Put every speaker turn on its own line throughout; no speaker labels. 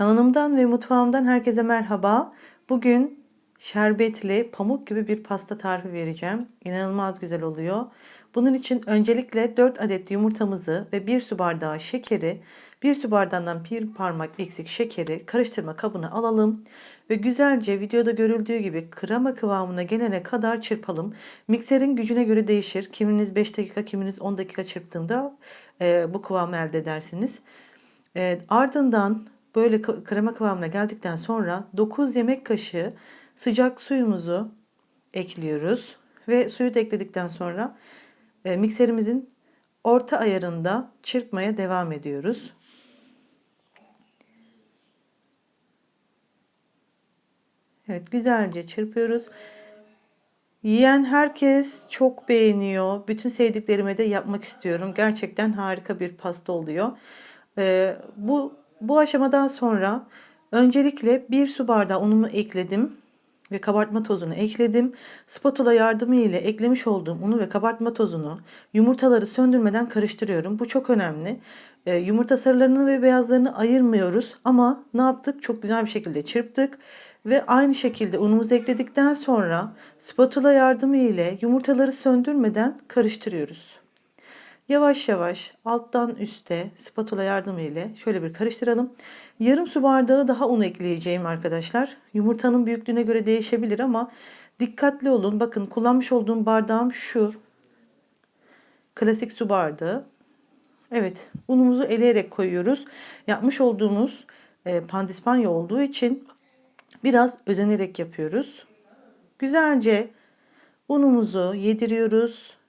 Kanalımdan ve mutfağımdan herkese merhaba. Bugün şerbetli, pamuk gibi bir pasta tarifi vereceğim. İnanılmaz güzel oluyor. Bunun için öncelikle 4 adet yumurtamızı ve 1 su bardağı şekeri, 1 su bardağından bir parmak eksik şekeri karıştırma kabına alalım ve güzelce videoda görüldüğü gibi krema kıvamına gelene kadar çırpalım. Mikserin gücüne göre değişir. Kiminiz 5 dakika, kiminiz 10 dakika çırptığında e, bu kıvamı elde edersiniz. E, ardından böyle krema kıvamına geldikten sonra 9 yemek kaşığı sıcak suyumuzu ekliyoruz. Ve suyu da ekledikten sonra e, mikserimizin orta ayarında çırpmaya devam ediyoruz. Evet güzelce çırpıyoruz. Yiyen herkes çok beğeniyor. Bütün sevdiklerime de yapmak istiyorum. Gerçekten harika bir pasta oluyor. Ee, bu bu aşamadan sonra öncelikle bir su bardağı unumu ekledim ve kabartma tozunu ekledim. Spatula yardımı ile eklemiş olduğum unu ve kabartma tozunu yumurtaları söndürmeden karıştırıyorum. Bu çok önemli. Ee, yumurta sarılarını ve beyazlarını ayırmıyoruz ama ne yaptık? Çok güzel bir şekilde çırptık ve aynı şekilde unumuzu ekledikten sonra spatula yardımı ile yumurtaları söndürmeden karıştırıyoruz. Yavaş yavaş alttan üste spatula yardımı ile şöyle bir karıştıralım. Yarım su bardağı daha un ekleyeceğim arkadaşlar. Yumurtanın büyüklüğüne göre değişebilir ama dikkatli olun. Bakın kullanmış olduğum bardağım şu. Klasik su bardağı. Evet unumuzu eleyerek koyuyoruz. Yapmış olduğumuz e, pandispanya olduğu için biraz özenerek yapıyoruz. Güzelce unumuzu yediriyoruz.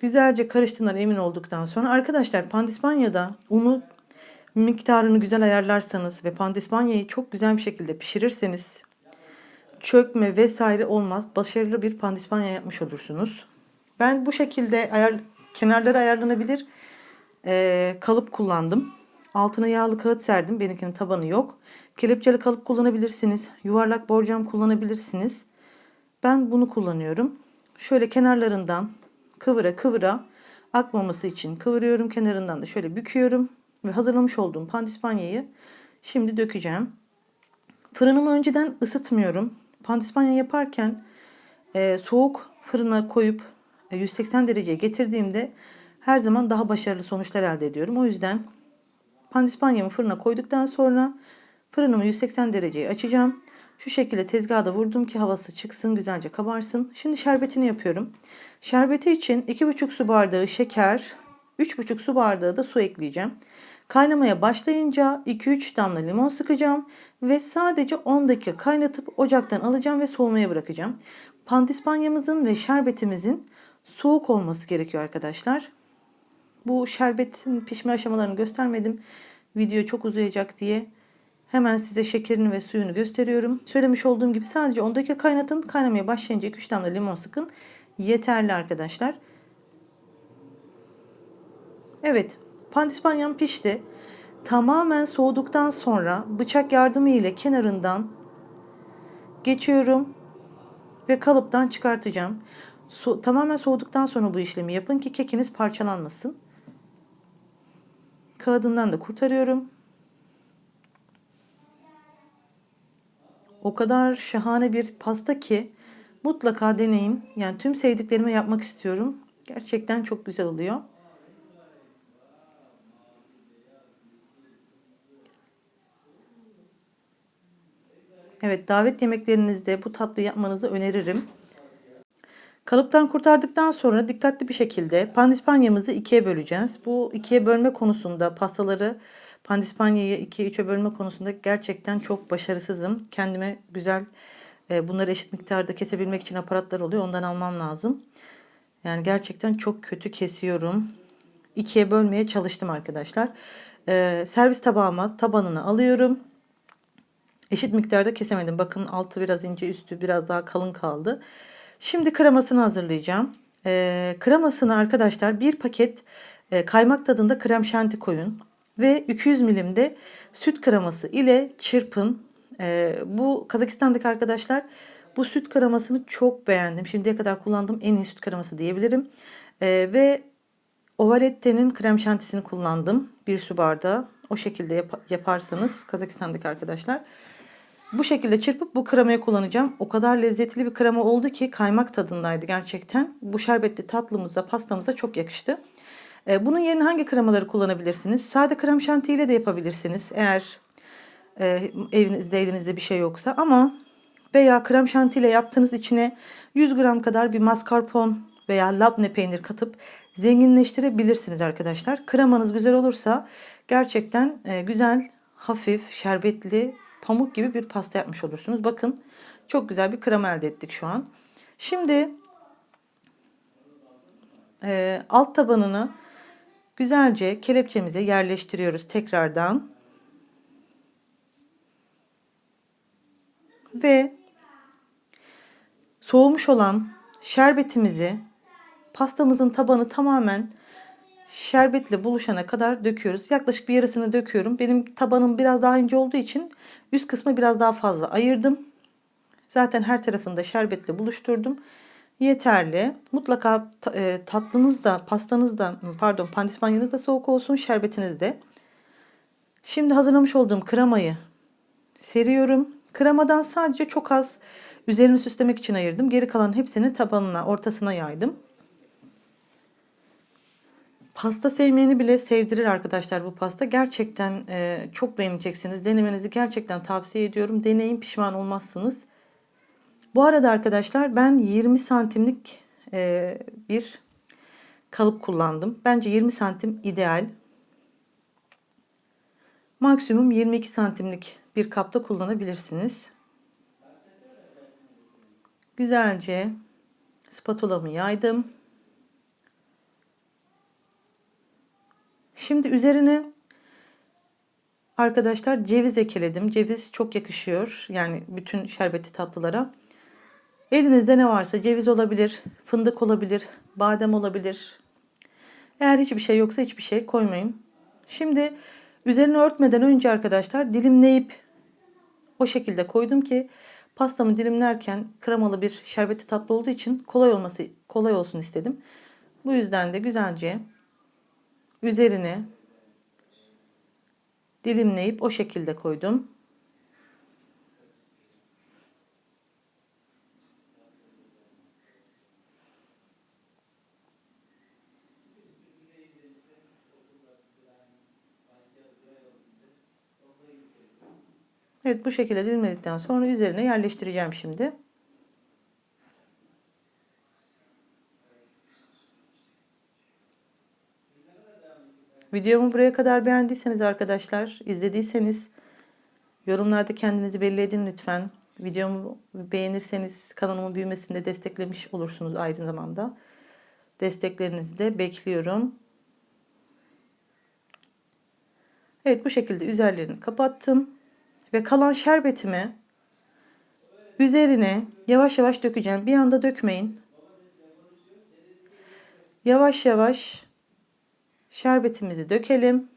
Güzelce karıştığından emin olduktan sonra arkadaşlar pandispanyada unu miktarını güzel ayarlarsanız ve pandispanyayı çok güzel bir şekilde pişirirseniz çökme vesaire olmaz. Başarılı bir pandispanya yapmış olursunuz. Ben bu şekilde ayar, kenarları ayarlanabilir e, kalıp kullandım. Altına yağlı kağıt serdim. Benimkinin tabanı yok. Kelepçeli kalıp kullanabilirsiniz. Yuvarlak borcam kullanabilirsiniz. Ben bunu kullanıyorum. Şöyle kenarlarından kıvıra kıvıra akmaması için kıvırıyorum. Kenarından da şöyle büküyorum. Ve hazırlamış olduğum pandispanyayı şimdi dökeceğim. Fırınımı önceden ısıtmıyorum. Pandispanya yaparken e, soğuk fırına koyup e, 180 dereceye getirdiğimde her zaman daha başarılı sonuçlar elde ediyorum. O yüzden pandispanyamı fırına koyduktan sonra fırınımı 180 dereceye açacağım. Şu şekilde tezgahda vurdum ki havası çıksın, güzelce kabarsın. Şimdi şerbetini yapıyorum. Şerbeti için 2,5 su bardağı şeker, 3,5 su bardağı da su ekleyeceğim. Kaynamaya başlayınca 2-3 damla limon sıkacağım ve sadece 10 dakika kaynatıp ocaktan alacağım ve soğumaya bırakacağım. Pandispanyamızın ve şerbetimizin soğuk olması gerekiyor arkadaşlar. Bu şerbetin pişme aşamalarını göstermedim. Video çok uzayacak diye. Hemen size şekerini ve suyunu gösteriyorum. Söylemiş olduğum gibi sadece 10 dakika kaynatın. Kaynamaya başlayınca 2-3 damla limon sıkın. Yeterli arkadaşlar. Evet, pandispanyam pişti. Tamamen soğuduktan sonra bıçak yardımı ile kenarından geçiyorum ve kalıptan çıkartacağım. So tamamen soğuduktan sonra bu işlemi yapın ki kekiniz parçalanmasın. Kağıdından da kurtarıyorum. O kadar şahane bir pasta ki mutlaka deneyin. Yani tüm sevdiklerime yapmak istiyorum. Gerçekten çok güzel oluyor. Evet davet yemeklerinizde bu tatlıyı yapmanızı öneririm. Kalıptan kurtardıktan sonra dikkatli bir şekilde pandispanyamızı ikiye böleceğiz. Bu ikiye bölme konusunda pastaları pandispanyayı ikiye üçe bölme konusunda gerçekten çok başarısızım. Kendime güzel e, bunları eşit miktarda kesebilmek için aparatlar oluyor. Ondan almam lazım. Yani gerçekten çok kötü kesiyorum. İkiye bölmeye çalıştım arkadaşlar. E, servis tabağıma tabanını alıyorum. Eşit miktarda kesemedim. Bakın altı biraz ince üstü biraz daha kalın kaldı. Şimdi kremasını hazırlayacağım. E, kremasını arkadaşlar bir paket e, kaymak tadında krem şanti koyun. Ve 200 milimde süt kreması ile çırpın. E, bu Kazakistan'daki arkadaşlar bu süt kremasını çok beğendim. Şimdiye kadar kullandığım en iyi süt kreması diyebilirim. E, ve Ovalette'nin krem şantisini kullandım. Bir su bardağı. O şekilde yap- yaparsanız Kazakistan'daki arkadaşlar. Bu şekilde çırpıp bu kremayı kullanacağım. O kadar lezzetli bir krema oldu ki kaymak tadındaydı gerçekten. Bu şerbetli tatlımıza, pastamıza çok yakıştı. Ee, bunun yerine hangi kremaları kullanabilirsiniz? Sade krem şanti ile de yapabilirsiniz. Eğer e, evinizde elinizde bir şey yoksa ama veya krem şanti ile yaptığınız içine 100 gram kadar bir mascarpone veya labne peynir katıp zenginleştirebilirsiniz arkadaşlar. Kremanız güzel olursa gerçekten e, güzel, hafif, şerbetli, pamuk gibi bir pasta yapmış olursunuz. Bakın çok güzel bir krema elde ettik şu an. Şimdi e, alt tabanını güzelce kelepçemize yerleştiriyoruz tekrardan. Ve soğumuş olan şerbetimizi pastamızın tabanı tamamen şerbetle buluşana kadar döküyoruz. Yaklaşık bir yarısını döküyorum. Benim tabanım biraz daha ince olduğu için üst kısmı biraz daha fazla ayırdım. Zaten her tarafında şerbetle buluşturdum. Yeterli. Mutlaka e, tatlınız da, pastanız da, pardon, pandispanyanız da soğuk olsun, şerbetiniz de. Şimdi hazırlamış olduğum kremayı seriyorum. Kremadan sadece çok az üzerini süslemek için ayırdım. Geri kalan hepsini tabanına, ortasına yaydım. Pasta sevmeyeni bile sevdirir arkadaşlar bu pasta. Gerçekten e, çok beğeneceksiniz. Denemenizi gerçekten tavsiye ediyorum. Deneyin pişman olmazsınız. Bu arada arkadaşlar ben 20 santimlik e, bir kalıp kullandım. Bence 20 santim ideal. Maksimum 22 santimlik bir kapta kullanabilirsiniz. Güzelce spatulamı yaydım. Şimdi üzerine arkadaşlar ceviz ekledim. Ceviz çok yakışıyor. Yani bütün şerbeti tatlılara. Elinizde ne varsa ceviz olabilir, fındık olabilir, badem olabilir. Eğer hiçbir şey yoksa hiçbir şey koymayın. Şimdi üzerine örtmeden önce arkadaşlar dilimleyip o şekilde koydum ki pastamı dilimlerken kremalı bir şerbeti tatlı olduğu için kolay olması kolay olsun istedim. Bu yüzden de güzelce üzerine dilimleyip o şekilde koydum. Evet bu şekilde dilimledikten sonra üzerine yerleştireceğim şimdi. Videomu buraya kadar beğendiyseniz arkadaşlar, izlediyseniz yorumlarda kendinizi belli edin lütfen. Videomu beğenirseniz kanalımın büyümesinde desteklemiş olursunuz aynı zamanda. Desteklerinizi de bekliyorum. Evet bu şekilde üzerlerini kapattım. Ve kalan şerbetimi üzerine yavaş yavaş dökeceğim. Bir anda dökmeyin. Yavaş yavaş şerbetimizi dökelim.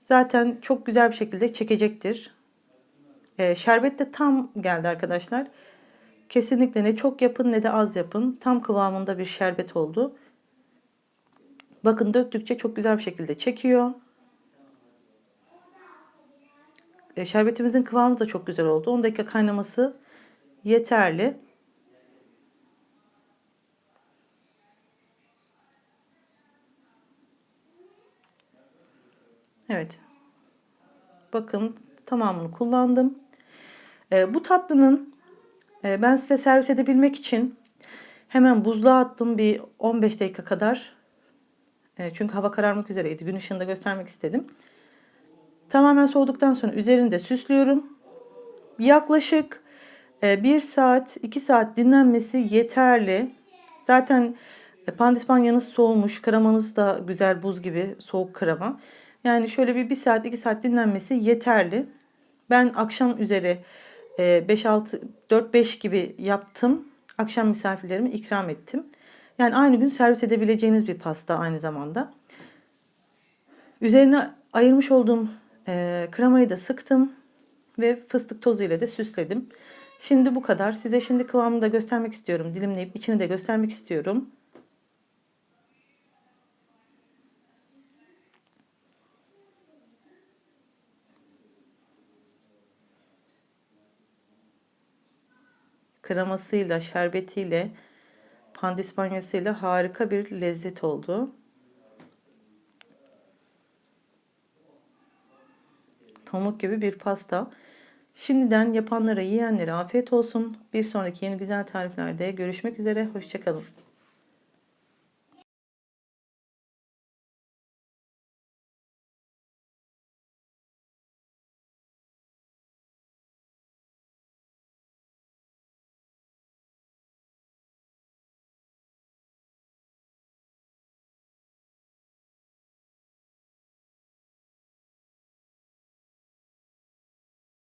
Zaten çok güzel bir şekilde çekecektir. Ee, şerbet de tam geldi arkadaşlar. Kesinlikle ne çok yapın ne de az yapın. Tam kıvamında bir şerbet oldu. Bakın döktükçe çok güzel bir şekilde çekiyor. E, şerbetimizin kıvamı da çok güzel oldu. 10 dakika kaynaması yeterli. Evet. Bakın tamamını kullandım. E, bu tatlının e, ben size servis edebilmek için hemen buzluğa attım bir 15 dakika kadar. E, çünkü hava kararmak üzereydi. Gün ışığında göstermek istedim. Tamamen soğuduktan sonra üzerinde de süslüyorum. Yaklaşık 1 saat 2 saat dinlenmesi yeterli. Zaten e, pandispanyanız soğumuş. Kremanız da güzel buz gibi soğuk krema. Yani şöyle bir 1 saat 2 saat dinlenmesi yeterli. Ben akşam üzeri 5-6 4-5 gibi yaptım. Akşam misafirlerime ikram ettim. Yani aynı gün servis edebileceğiniz bir pasta aynı zamanda. Üzerine ayırmış olduğum e, kremayı da sıktım ve fıstık tozu ile de süsledim. Şimdi bu kadar. Size şimdi kıvamını da göstermek istiyorum. Dilimleyip içini de göstermek istiyorum. kremasıyla, şerbetiyle, pandispanyasıyla harika bir lezzet oldu. Pamuk gibi bir pasta. Şimdiden yapanlara, yiyenlere afiyet olsun. Bir sonraki yeni güzel tariflerde görüşmek üzere. Hoşçakalın.